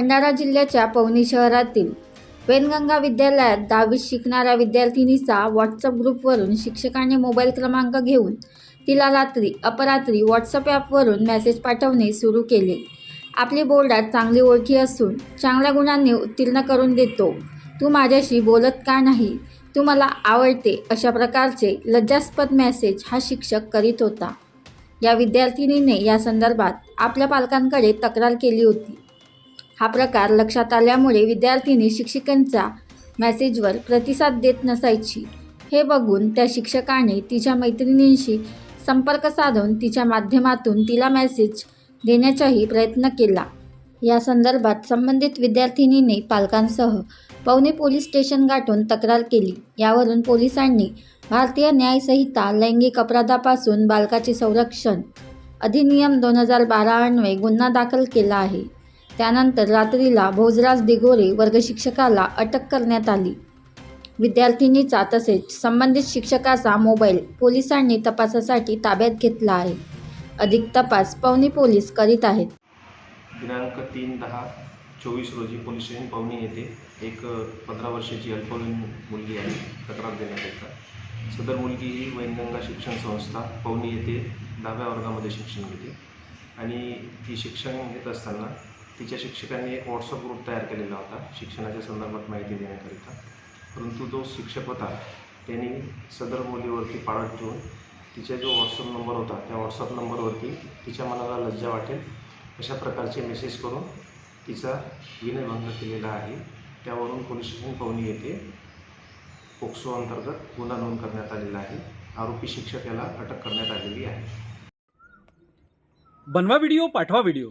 भंडारा जिल्ह्याच्या पवनी शहरातील वेनगंगा विद्यालयात दहावीत शिकणाऱ्या विद्यार्थिनीचा व्हॉट्सअप ग्रुपवरून शिक्षकाने मोबाईल क्रमांक घेऊन तिला रात्री अपरात्री व्हॉट्सअप ॲपवरून मेसेज पाठवणे सुरू केले. आपली बोर्डात चांगली ओळखी असून चांगल्या गुणांनी उत्तीर्ण करून देतो. तू माझ्याशी बोलत का नाही? तू मला आवडते अशा प्रकारचे लज्जास्पद मेसेज हा शिक्षक करीत होता. या विद्यार्थिनीने या संदर्भात आपल्या पालकांकडे तक्रार केली होती. हा प्रकार लक्षात आल्यामुळे विद्यार्थिनी शिक्षिकांचा मेसेजवर प्रतिसाद देत नसायची. हे बघून त्या शिक्षकाने तिच्या मैत्रिणींशी संपर्क साधून तिच्या माध्यमातून तिला मेसेज देण्याचाही प्रयत्न केला. या संदर्भात संबंधित विद्यार्थिनीने पालकांसह पवनी पोलीस स्टेशन गाठून तक्रार केली. यावरून पोलिसांनी भारतीय न्यायसंहिता लैंगिक अपराधापासून बालकाचे संरक्षण अधिनियम दोन हजार बारा अन्वये गुन्हा दाखल केला आहे. त्यानंतर रात्रीला भोजराज दिगोरे वर्गशिक्षकाला अटक करण्यात आली. विद्यार्थिनीचा तसेच संबंधित शिक्षकाचा मोबाईल पोलिसांनी तपासासाठी ताब्यात घेतला आहे. अधिक तपास पवनी पोलीस करीत आहेत. दिनांक तीन दहा चोवीस रोजी पोलीस स्टेशन पवनी येथे एक पंधरा वर्षाची अल्पवयीन मुलगी आहे तक्रार देण्यात येतात सदर मुलगी ही वैनगंगा शिक्षण संस्था पवनी येथे दहाव्या वर्गामध्ये शिक्षण घेते. आणि ती शिक्षण घेत असताना तिच्या शिक्षकांनी एक व्हॉट्सअप ग्रुप तयार केलेला होता शिक्षणाच्या संदर्भात माहिती देण्याकरिता. परंतु जो शिक्षक होता त्यांनी सदर मुलीवरती पाळत ठेवून तिचा जो व्हॉट्सअप नंबर होता त्या व्हॉट्सअप नंबरवरती तिच्या मनाला लज्जा वाटेल अशा प्रकारचे मेसेज करून तिचा विनयभंग केलेला आहे. त्यावरून पोलीस स्टेशन पवनी येथे पोक्सो अंतर्गत गुन्हा नोंद करण्यात आलेला आहे. आरोपी शिक्षक याला अटक करण्यात आलेली आहे. बनवा व्हिडिओ पाठवा व्हिडिओ